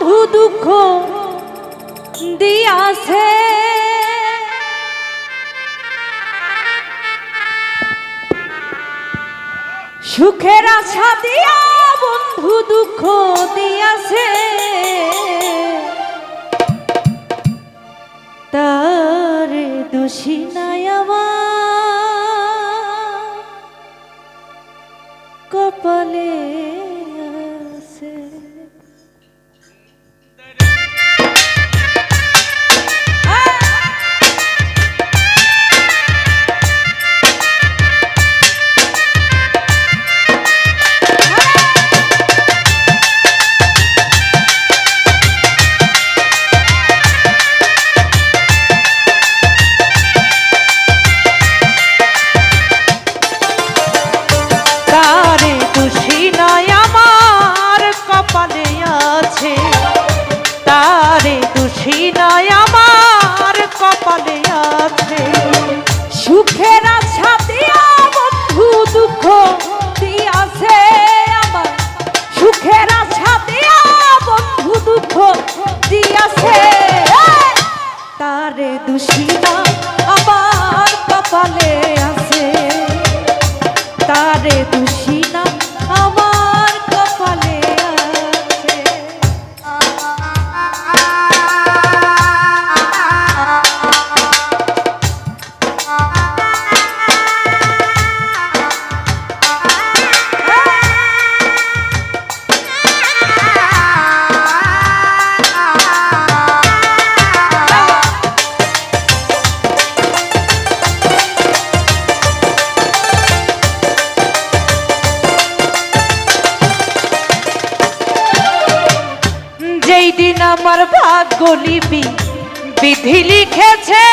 বন্ধু দুঃখ দিয়াছে। সুখের আশা দিয়া বন্ধু দুঃখ দিয়াছে। তার দোষী নাই আমার। কপালে ভাগ্যলিপি বিধি লিখেছে।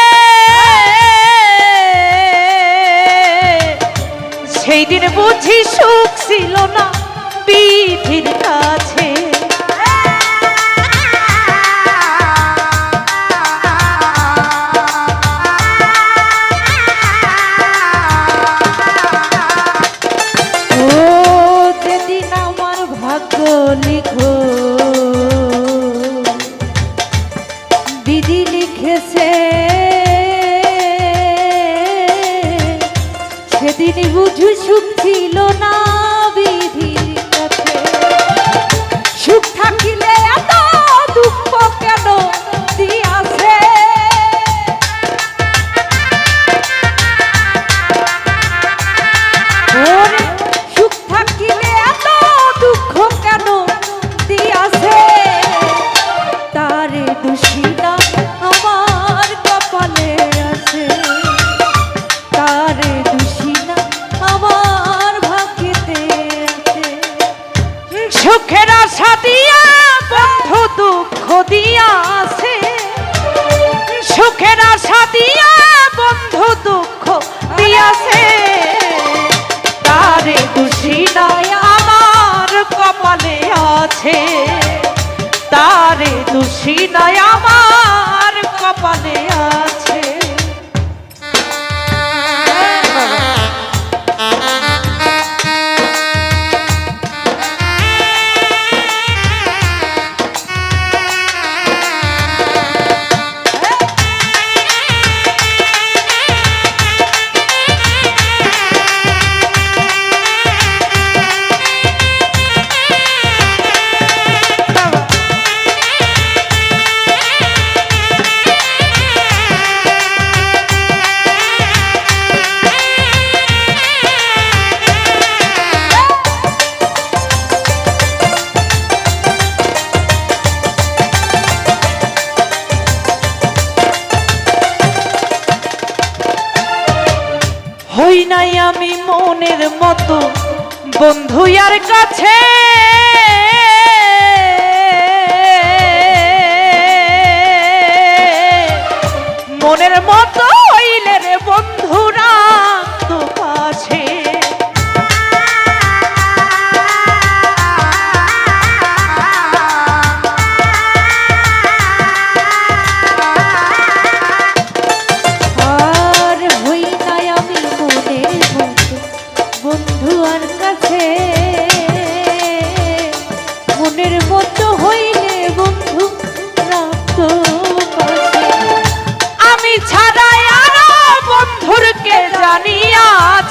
সেই দিন বুঝি সুখ ছিল না বিধির কাজ বিধি লিখেছে। সেদিনই বুঝু সুখ ছিল না। আছে। তারে দোষী নয় আমার কপালে। বন্ধু আর কাছে। মনের মতো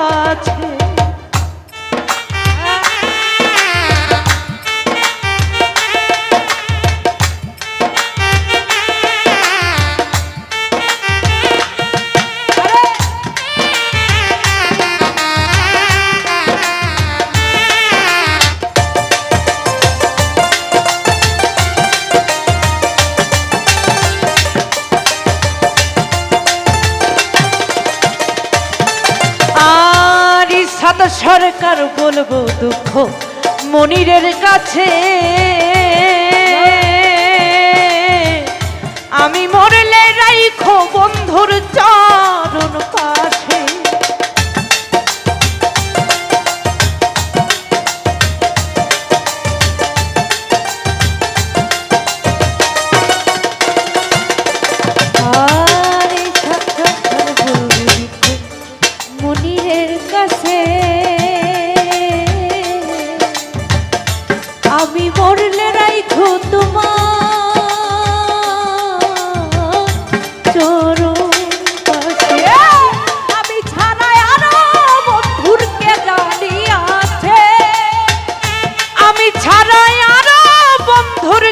আছে। সাদা সরকার বলব দুঃখ? মনিরের কাছে। আমি মরলে রাইখো বন্ধুর চরণ পাশে। আর মনিরের কাছে ছাড়াই আরও বন্ধুর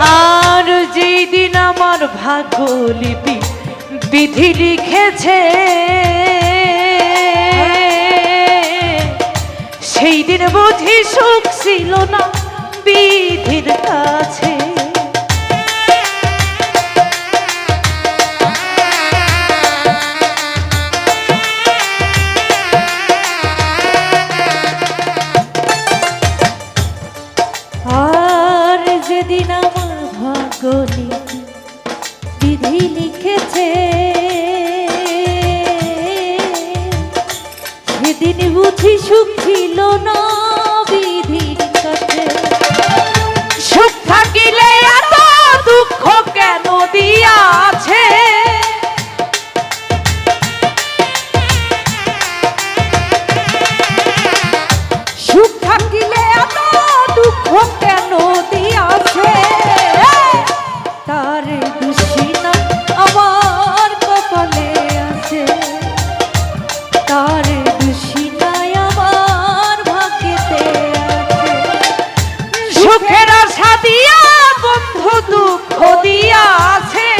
আর যেই দিন আমার ভাগ্য লিপি বিধি লিখেছে সেই দিন বুঝি সুখ ছিল না বিধির কাছে। সুখ ছিল না বিধির কাছে। সুখ থাকিলে এত দুঃখ কেন দিয়াছে? সুখ থাকিলে এত দুঃখ কেন সুখের আশা দিয়া বন্ধু দুঃখ দিয়াছে